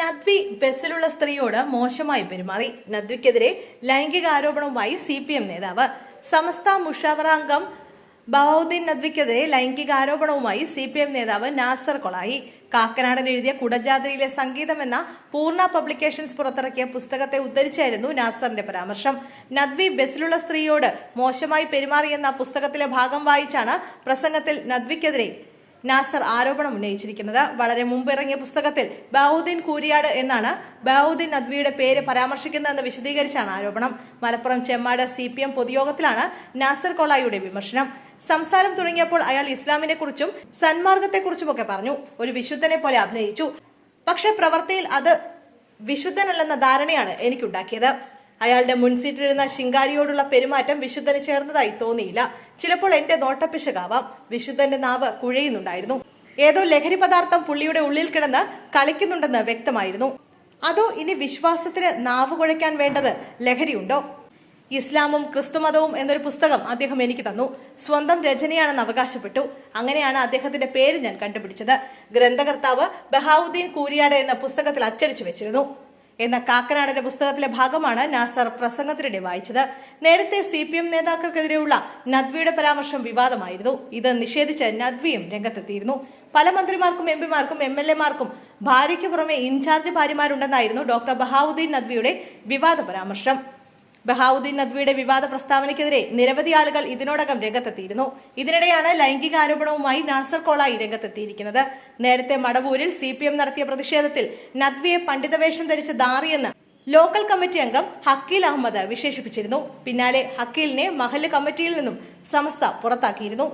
നദ്വി ബസ്സിലുള്ള സ്ത്രീയോട് മോശമായി പെരുമാറി. നദ്വിക്കെതിരെ ലൈംഗിക ആരോപണവുമായി സി പി എം നേതാവ്. സമസ്ത മുഷാവറാംഗം ബഹൌദ്ദീൻ നദ്വിക്കെതിരെ ലൈംഗിക ആരോപണവുമായി സി പി എം നേതാവ് നാസർ കൊളായി. കാക്കനാടൻ എഴുതിയ കുടജാദ്രിയിലെ സംഗീതം എന്ന പൂർണ പബ്ലിക്കേഷൻസ് പുറത്തിറക്കിയ പുസ്തകത്തെ ഉദ്ധരിച്ചായിരുന്നു നാസറിന്റെ പരാമർശം. നദ്വി ബസ്സിലുള്ള സ്ത്രീയോട് മോശമായി പെരുമാറിയെന്ന പുസ്തകത്തിലെ ഭാഗം വായിച്ചാണ് പ്രസംഗത്തിൽ നദ്വിക്കെതിരെ നാസർ ആരോപണം ഉന്നയിച്ചിരിക്കുന്നത്. വളരെ മുമ്പ് ഇറങ്ങിയ പുസ്തകത്തിൽ ബാഹുദ്ദീൻ കൂരിയാട് എന്നാണ് ബാഹുദ്ദീൻ നദ്വിയുടെ പേര് പരാമർശിക്കുന്നതെന്ന് വിശദീകരിച്ചാണ് ആരോപണം. Malappuram Chemmad C P M പൊതുയോഗത്തിലാണ് Nasar കൊളായിയുടെ വിമർശനം. സംസാരം തുടങ്ങിയപ്പോൾ അയാൾ ഇസ്ലാമിനെ കുറിച്ചും സന്മാർഗത്തെക്കുറിച്ചുമൊക്കെ പറഞ്ഞു. ഒരു വിശുദ്ധനെ പോലെ അഭിനയിച്ചു. പക്ഷെ പ്രവൃത്തിയിൽ അത് വിശുദ്ധനല്ലെന്ന ധാരണയാണ് എനിക്കുണ്ടാക്കിയത്. അയാളുടെ മുൻസീറ്റിലിരുന്ന ശിങ്കാരിയോടുള്ള പെരുമാറ്റം വിശുദ്ധന് ചേർന്നതായി തോന്നിയില്ല. ചിലപ്പോൾ എന്റെ നോട്ടപ്പിശകാവാം. വിശുദ്ധന്റെ നാവ് കുഴയുന്നുണ്ടായിരുന്നു. ഏതോ ലഹരി പദാർത്ഥം പുള്ളിയുടെ ഉള്ളിൽ കിടന്ന് കളിക്കുന്നുണ്ടെന്ന് വ്യക്തമായിരുന്നു. അതോ ഇനി വിശ്വാസത്തിന് നാവ് കുഴയ്ക്കാൻ വേണ്ടത് ലഹരിയുണ്ടോ? ഇസ്ലാമും ക്രിസ്തുമതവും എന്നൊരു പുസ്തകം അദ്ദേഹം എനിക്ക് തന്നു. സ്വന്തം രചനയാണെന്ന് അവകാശപ്പെട്ടു. അങ്ങനെയാണ് അദ്ദേഹത്തിന്റെ പേര് ഞാൻ കണ്ടുപിടിച്ചത്. ഗ്രന്ഥകർത്താവ് ബഹാവുദ്ദീൻ കൂരിയാട് എന്ന പുസ്തകത്തിൽ അച്ചടിച്ചു വെച്ചിരുന്നു. എന്ന കാക്കനാടന്റെ പുസ്തകത്തിലെ ഭാഗമാണ് നാസർ പ്രസംഗത്തിനിടെ വായിച്ചത്. നേരത്തെ സി പി എം നേതാക്കൾക്കെതിരെയുള്ള നദ്വിയുടെ പരാമർശം വിവാദമായിരുന്നു. ഇത് നിഷേധിച്ച് നദ്വിയും രംഗത്തെത്തിയിരുന്നു. പല മന്ത്രിമാർക്കും എം പിമാർക്കും എം എൽ എമാർക്കും ഭാര്യയ്ക്ക് പുറമെ ഇൻചാർജ് ഭാര്യമാരുണ്ടെന്നായിരുന്നു ഡോക്ടർ ബഹാവുദ്ദീൻ നദ്വിയുടെ വിവാദ പരാമർശം. ബഹാവുദ്ദീൻ നദ്വിയുടെ വിവാദ പ്രസ്താവനയ്ക്കെതിരെ നിരവധി ആളുകൾ ഇതിനോടകം രംഗത്തെത്തിയിരുന്നു. ഇതിനിടെയാണ് ലൈംഗിക ആരോപണവുമായി നാസർ കോളായി രംഗത്തെത്തിയിരിക്കുന്നത്. നേരത്തെ മടവൂരിൽ സി നടത്തിയ പ്രതിഷേധത്തിൽ നദ്വിയെ പണ്ഡിതവേഷം ധരിച്ച ദാറിയെന്ന് ലോക്കൽ കമ്മിറ്റി അംഗം ഹക്കീൽ അഹമ്മദ് വിശേഷിപ്പിച്ചിരുന്നു. പിന്നാലെ ഹക്കീലിനെ മഹൽ കമ്മിറ്റിയിൽ നിന്നും സമസ്ത പുറത്താക്കിയിരുന്നു.